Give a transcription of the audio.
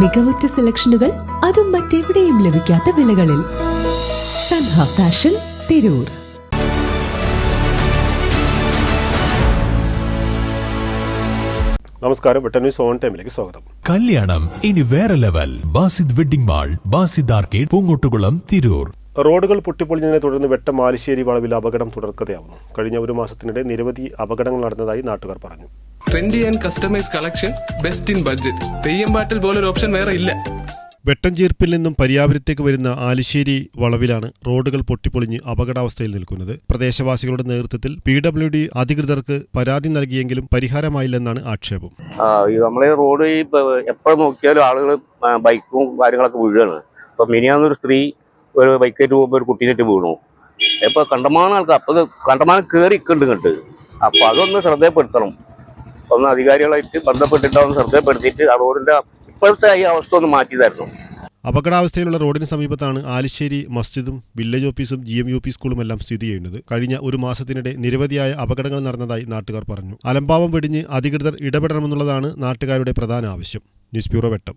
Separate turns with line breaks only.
മികവുറ്റ സെലക്ഷനുകൾ അതും മറ്റെവിടെയും ലഭിക്കാത്ത വിലകളിൽ. സൻഹ ഫാഷൻ തിരൂർ.
നമസ്കാരം വെട്ടന്യൂസ് ഓൺ ടൈമിലേക്ക് സ്വാഗതം.
കല്യാണം ഇനി വേറെ level. Basid wedding mall Basid arcade Poongottukulam Tirur.
റോഡുകൾ പൊട്ടിപ്പൊളിഞ്ഞതിനെ തുടർന്ന് വെട്ടം മാലിശ്ശേരി വളവിൽ അപകടം തുടർക്കഥയാവുന്നു. കഴിഞ്ഞ ഒരു മാസത്തിനിടെ നിരവധി അപകടങ്ങൾ നടന്നതായി നാട്ടുകാർ പറഞ്ഞു.
Trendy and customise collection best in budget Theyyam പാട്ടിൽ പോലൊരു ഓപ്ഷൻ വേറെ ഇല്ല.
വെട്ടഞ്ചീർപ്പിൽ നിന്നും പരിയാപുരത്തേക്ക് വരുന്ന ആലിശ്ശേരി വളവിലാണ് റോഡുകൾ പൊട്ടിപ്പൊളിഞ്ഞ് അപകടാവസ്ഥയിൽ നിൽക്കുന്നത്. പ്രദേശവാസികളുടെ നേതൃത്വത്തിൽ പി ഡബ്ല്യു ഡി അധികൃതർക്ക് പരാതി നൽകിയെങ്കിലും പരിഹാരമായില്ലെന്നാണ് ആക്ഷേപം.
നമ്മളെ റോഡ് ഈ എപ്പോഴും നോക്കിയാലും ആളുകൾ ബൈക്കും കാര്യങ്ങളൊക്കെ വീഴുകയാണ് ഇപ്പൊ മിനിയാന്നൊരു സ്ത്രീ ഒരു ബൈക്കേറ്റ് പോകുമ്പോൾ ഒരു കുട്ടീനായിട്ട് വീണു. ഇപ്പൊ കണ്ടമാനം ആൾക്കാർ അപ്പൊ കണ്ടമാനം കയറി ഇക്കുണ്ട് കണ്ട് അപ്പൊ അതൊന്ന് ശ്രദ്ധയപ്പെടുത്തണം ഒന്ന് അധികാരികളായിട്ട് ബന്ധപ്പെട്ടിട്ടാണ് ശ്രദ്ധപ്പെടുത്തിയിട്ട് ആ റോഡിന്റെ ഇപ്പോഴത്തെ ഈ അവസ്ഥ ഒന്ന് മാറ്റി തരണം
അപകടാവസ്ഥയിലുള്ള റോഡിന് സമീപത്താണ് ആലിശ്ശേരി മസ്ജിദും വില്ലേജ് ഓഫീസും ജി എം യു പി സ്കൂളും എല്ലാം സ്ഥിതി ചെയ്യുന്നത്. കഴിഞ്ഞ ഒരു മാസത്തിനിടെ നിരവധിയായ അപകടങ്ങൾ നടന്നതായി നാട്ടുകാർ പറഞ്ഞു. അലംഭാവം വെടിഞ്ഞ് അധികൃതർ ഇടപെടണമെന്നുള്ളതാണ് നാട്ടുകാരുടെ പ്രധാന ആവശ്യം. News bureau Vettam.